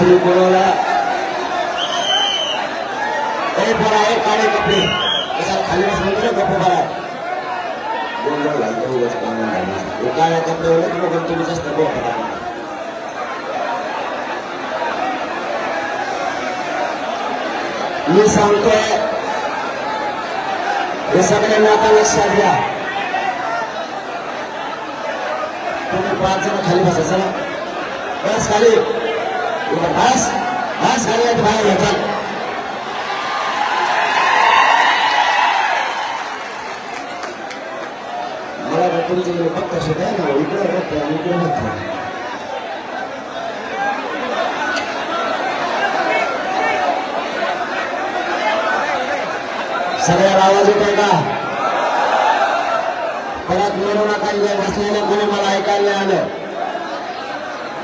तुम्ही बोलवला ए बरा आहे काळे कपडे कसा खाली सांगतो ना कपडे बरा गोंधळ घालतो उगाच कामं घालणार. हे काळ्या कपड्यावरच लोक तुम्ही जास्त बोलता मी सांगतोय हे सगळ्यांना आता लक्षात घ्या तुम्ही पाच जण खाली बसा चला बस खाली इकडं बस बस खाली आणि बाहेर ये, चल मला वाटतं तुमच्याकडे फक्त सुद्धा ना इकडे बघतो आणि इकडे बघतो सगळ्याला आवाज येतोय का परत मिळू नका इथे बसलेले कोणी मला ऐकायला नाही आलं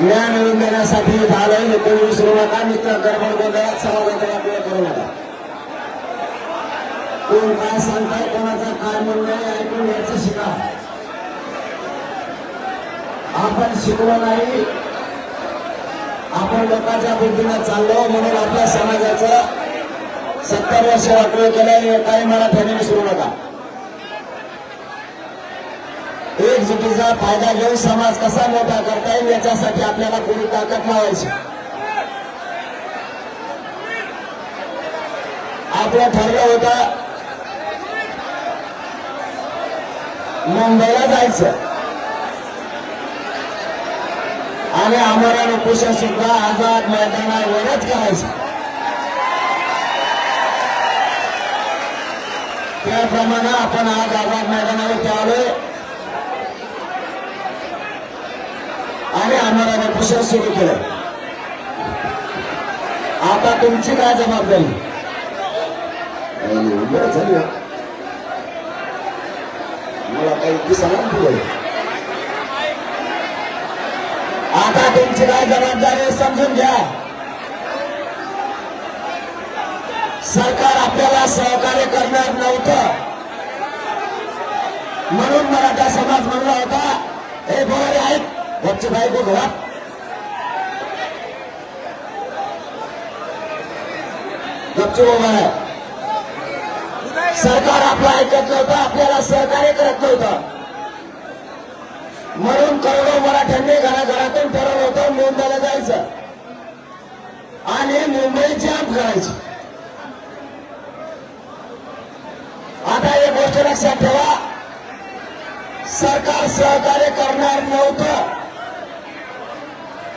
ज्ञान मिळवून देण्यासाठी झालं हे कोणी विसरू नका मित्र गडबड गोंधळात समाजाचा वापर करू नका. कोण काय सांगताय कोणाचं काय म्हणणं ऐकून घ्यायचं शिका. आपण शिकलो नाही. आपण लोकांच्या बुद्धीनं चाललो म्हणून आपल्या समाजाचं सत्तर वर्ष वाटलं केलं काही मला मराठ्याने विसरू नका. एकजुटीचा फायदा घेऊन समाज कसा मोठा करता येईल याच्यासाठी आपल्याला पुरी ताकद लावायची. आपलं ठरलं होतं मुंबईला जायचं. आणि आम्हाला उपोषण सुद्धा आझाद मैदानावरच करायचं. त्याप्रमाणे आपण आज आझाद मैदानावर त्यावेळेस आणि आम्हाला उपोषण सुरू केलं. आता तुमची काय जबाबदारी? झाली मला काही दिसणार आता तुमची काय जबाबदारी समजून घ्या. सरकार आपल्याला सहकार्य करणार नव्हतं. म्हणून मराठा समाज म्हणला होता हे बोलारे आहेत गपची बायको घरात गपची बाबा आहे सरकार आपलं ऐकत नव्हतं आपल्याला सहकार्य करत नव्हतं म्हणून करोडो मराठ्यांनी घराघरातून ठरवलं होतं मुंबईला जायचं आणि मुंबई जाम करायची आता एक गोष्ट लक्षात ठेवा सरकार सहकार्य करणार नव्हतं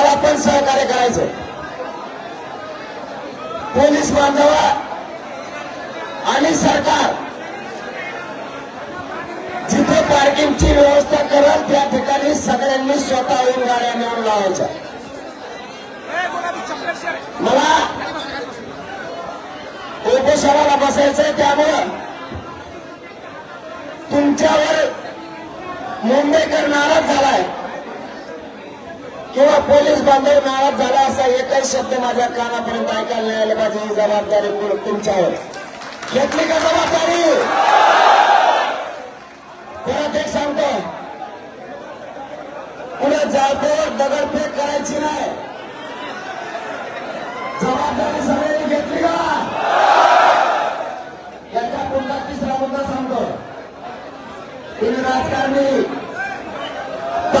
तुम्हाला पण सहकार्य करायचं पोलीस बांधव आणि सरकार जिथे पार्किंगची व्यवस्था करत त्या ठिकाणी सगळ्यांनी स्वतःहून गाड्या नेऊन लावायच्या. मला उपोषणाला बसायचंय त्यामुळं तुमच्यावर मुंबईकर नाराज झालाय. किंवा पोलीस बांधव नाराज झाला असा एकही शब्द माझ्या कानापर्यंत ऐकायला नाही आले. पाहिजे ही जबाबदारी तुमच्यावर घेतली का जबाबदारी? परत एक सांगतो. पुढे जातो दगडफेक करायची नाही. जबाबदारी सगळ्यांनी घेतली का? याच्या पुन्हा तिसरा मुद्दा सांगतो. तुम्ही राजकारणी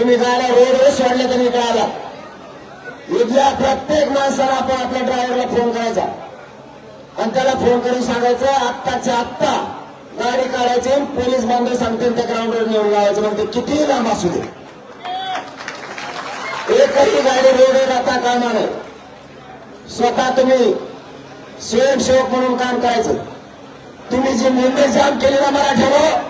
तुम्ही गाड्या रोड सोडल्या तुम्ही इकडे आला इथल्या प्रत्येक माणसाला आपण आपल्या ड्रायव्हरला फोन करायचा. आणि त्याला फोन करून सांगायचं आत्ताच्या आत्ता गाडी काढायची पोलीस बांधव सांगतील त्या ग्राउंडवर नेऊन लावायचं. म्हणते किती कितीही लांब असू दे. एकही गाडी रोडवर आता कामा नये. स्वतः तुम्ही स्वयंसेवक म्हणून काम करायचं. तुम्ही जी मुंबई जाम केली ना मराठ्यावर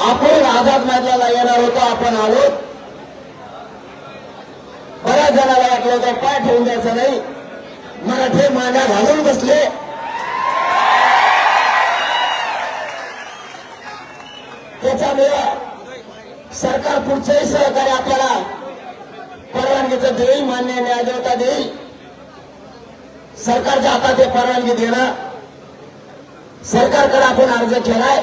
आपण आझाद मैदानाला येणार होतो आपण आलो. बऱ्याच जणाला वाटलं होतं पाय ठेवून द्यायचं नाही. मराठे मांड्या घालून बसले. त्याच्यामुळे सरकार पुढचंही सहकार्य आपल्याला परवानगीचं देईल मान्य न्यायदेवता देईल. सरकारच्या हातात परवानगी देणं. सरकारकडे आपण अर्ज केलाय.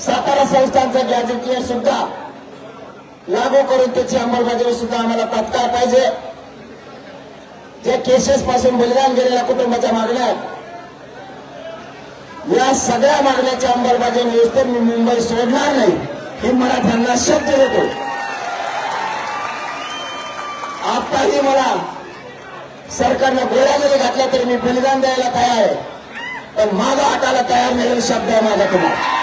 सातारा संस्थांचं गॅजेटियर सुद्धा लागू करून त्याची अंमलबजावणी सुद्धा आम्हाला तात्काळ पाहिजे. जे केसेस पासून बलिदान गेलेल्या कुटुंबाच्या मागण्या या सगळ्या मागण्याच्या अंमलबजावणी व्यवस्थेत मी मुंबई सोडणार नाही हे मराठ्यांना शब्द देतो. आताही मला सरकारनं गोळ्या जरी घातल्या तरी मी बलिदान द्यायला तयार आहे पण माझा हाताला तयार नाही शब्द आहे माझा तुम्हाला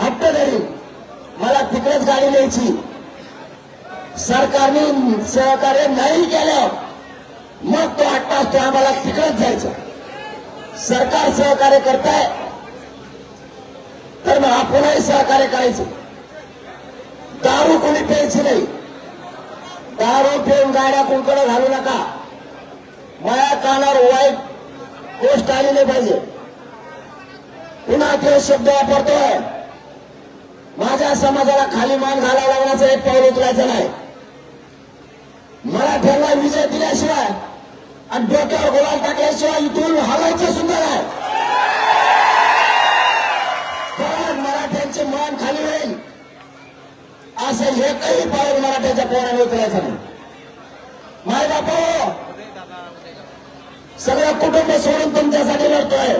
हट्ट धरी मला तिकडेच गाडी न्यायची. सरकारने सहकार्य नाही केलं मग तो आठ असतो तो आम्हाला तिकडेच जायचं. सरकार सहकार्य करताय तर मग आपणही सहकार्य करायचं. दारू कोणी प्यायची नाही. दारू पिऊन गाड्या कुंकडे घालू नका. माया कानावर वाईट गोष्ट आली नाही पाहिजे. पुन्हा ते शब्द वापरतोय. माझ्या समाजाला खाली मान घालावा लागण्याचं एक पाऊल उचलायचं नाही. मराठ्यांना विजय दिल्याशिवाय आणि डोक्यावर गुलाल टाकल्याशिवाय इथून हलायचं सुद्धा नाही. मराठ्यांचे मान खाली होईल. असं एकही पाऊल मराठ्याच्या पोराने उचलायचं नाही. माय बापा सगळं कुटुंब सोडून तुमच्यासाठी लढतोय.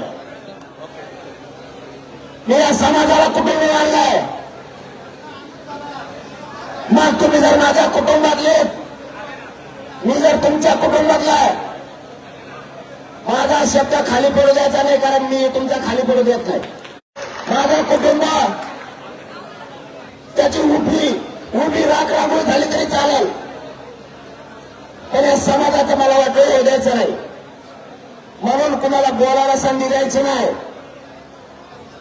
मी या समाजाला कुटुंब मानलाय. मग तुम्ही जर माझ्या कुटुंबातले. मी जर तुमच्या कुटुंबातला माझा शब्द खाली पडू द्यायचा नाही कारण मी तुमचा खाली पडू देत नाही. माझा कुटुंब त्याची उभी उभी राख राखून झाली तरी चालेल. पण या समाजाचं मला वाटलं हे द्यायचं नाही. म्हणून कुणाला बोलायला संधी द्यायची नाही.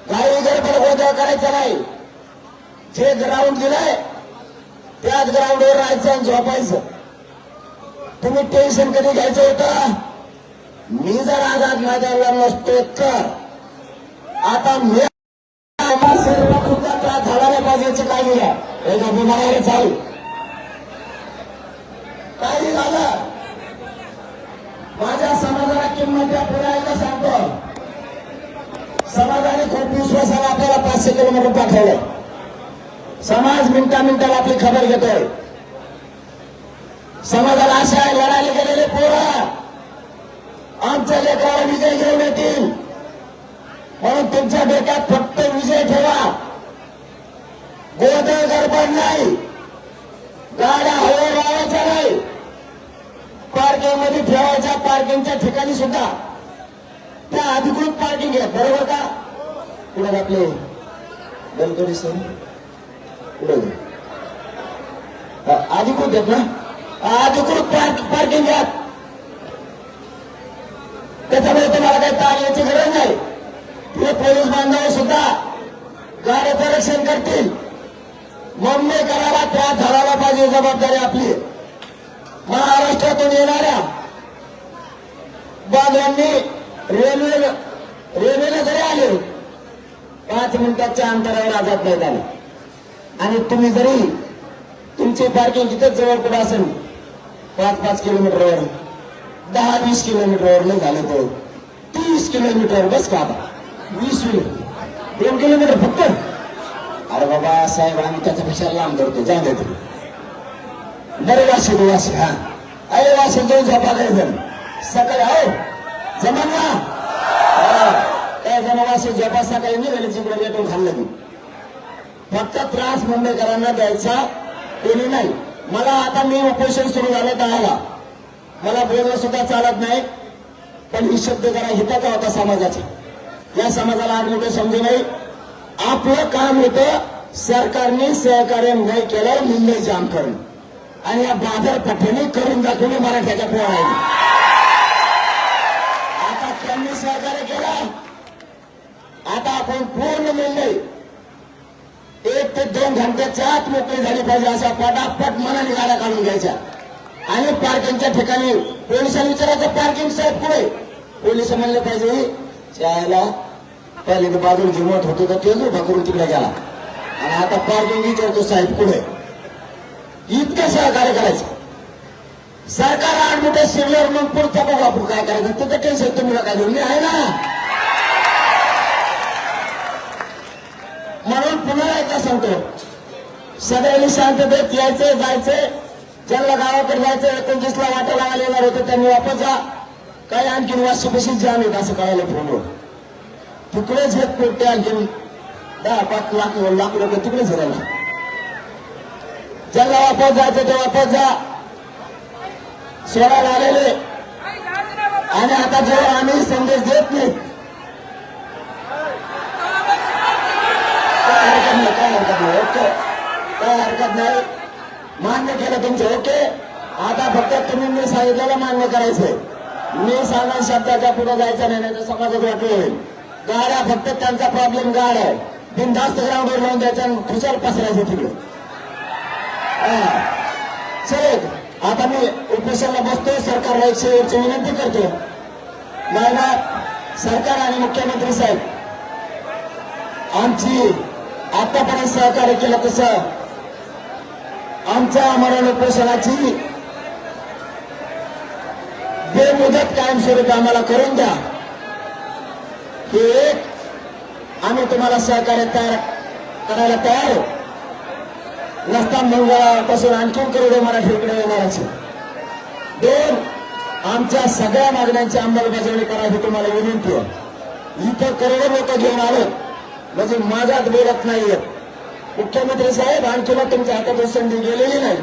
काही गडबड गोंधळ करायचा नाही. जे ग्राउंड दिलंय त्याच ग्राउंडवर राहायचं आणि झोपायचं. तुम्ही टेन्शन कधी घ्यायचं होतं? मी जर आझाद माझ्या नसतो तर. आता मी सुद्धा त्रास झाला नाही पाहिजे याची काळजी घ्या एकदा बिमारी चालू. काही झालं? माझ्या समाजाला किंमत द्या पुढे एकदा सांगतो. समाजाने खूप विश्वासाला आपल्याला पाचशे किलोमीटर पाठवलं समाज मिनटा मिनटाला आपली खबर घेतोय. समाजाला आशा आहे लढायला गेलेले पोरं. आमच्या लेकराला विजय घेऊन येतील. म्हणून तुमच्या डोक्यात फक्त विजय ठेवा. गोदळ गडबड नाही. गाड्या हवे लावायच्या नाही. पार्किंगमध्ये ठेवायच्या पार्किंगच्या ठिकाणी सुद्धा. त्या अधिकृत पार्किंग आहे बरोबर का? पुढे आपले गणपती सर. पुढे अधिकृत आहेत ना अधिकृत पार्क पार्किंग घ्या त्याच्यामुळे तुम्हाला काही ताण यायची गरज नाही हे पोलीस बांधव सुद्धा गाड्याचं रक्षण करतील मुंबई करायला त्या झाडाला पाहिजे जबाबदारी आपली महाराष्ट्रातून येणाऱ्या बांधवांनी रेल्वे रेल्वेला जरी आले पाच मिनिटाच्या अंतरावर आझाद मैदान आणि तुम्ही जरी तुमची पार्किंग तिथेच जवळ कुठं असेल पाच पाच किलोमीटरवर दहा वीस किलोमीटरवर नाही झालं तर तीस किलोमीटर बस का आता? वीस दोन किलोमीटर फक्त? अरे बाबा साहेब आम्ही त्याच्यापेक्षा लांब धरतो जाऊ दे तुम्ही. बरे वाशी वाशी हा. अरे वाशी जाऊन झोपा काय जण सकाळी आहो जमा ना? हा. काय जण वाशी झोपा सकाळी निघाली जिकडे भेटून खाल्लं मी. फक्त त्रास मुंबईकरांना द्यायचा कोणी नाही. मला आता मी उपोषण सुरू झालं दहाला मला बोलणं सुद्धा चालत नाही. पण ही शब्द जरा हिताचा होता समाजाचा. या समाजाला आज मोठं समजू नाही आपलं काम होतं सरकारने सहकार्य नाही केलं मुंबई जाम करून आणि या बाजार पठ्याने करून दाखवले मराठ्याच्या पोळाने आता त्यांनी सहकार्य केलं. आता आपण पूर्ण मुंबई एक ते दोन घंट्याच्या आत मोकळी झाली पाहिजे अशा पटापट मनाने गाड्या काढून घ्यायच्या आणि पार्किंगच्या ठिकाणी पोलिसांनी विचारायचं पार्किंग साहेब पुढे पोलीस म्हणले पाहिजे त्याला पहिले तर बाजूला जिमत होतो तर तेच उभा करून तिकडे गेला. आणि आता पार्किंग विचारतो साहेब पुढे इतकं सहकार्य करायचं. सरकार आठ मोठ्या शिरल्यावर मग पुढचा बघू आपण काय करायचं. तुझं टेन्शन तुम्ही काय घेऊन आहे ना. म्हणून पुन्हा एकदा सांगतो. सगळ्यांनी शांततेत यायचे जायचे. ज्यांना गावाकडे जायचं एकोणतीसला वाटा लावायला येणार होते त्यांनी वापस जा. काही आणखीन वाशीपाशी जाम येत असं कळायला फोनवर. तिकडेच घेत पोटे आणखीन दहा पाच लाख लाख लोक तिकडेच राहिला ज्यांना वापस जायचं ते वापस जा. सोडायला आलेले. आणि आता जेव्हा आम्ही संदेश देत नाही काय हरकत नाही काय हरकत नाही ओके काय हरकत नाही मान्य केलं तुमचं ओके आता फक्त तुम्ही मी सांगितलेलं मान्य करायचंय मी सांगा शब्दाच्या पुढे जायचं नाही नाही तर समाजात वाटलं होईल गाड्या फक्त त्यांचा प्रॉब्लेम गाड आहे बिनधास्त ग्राउंडवर लावून द्यायचा आणि खुशाल पसरायचं तिकडे हा. चल आता मी उपोषणला बसतो सरकारला एक शेवटची विनंती करतो मला सरकार आणि मुख्यमंत्री साहेब आमची आतापर्यंत सहकार्य केलं तसं. आमच्या मरण उपोषणाची बेमुदत कायमस्वरूपी आम्हाला करून द्या. हे एक आम्ही तुम्हाला सहकार्य तयार करायला तयार नसता मंगळापासून आणखीन करोडे मराठी इकडे येणारच दोन आमच्या सगळ्या मागण्यांची अंमलबजावणी करायची तुम्हाला विनंती आहे. इथं करोडो लोक घेऊन आलो म्हणजे माझ्यात बोलत नाहीये. मुख्यमंत्री साहेब आणखी तुमच्या हातात संधी गेलेली नाही.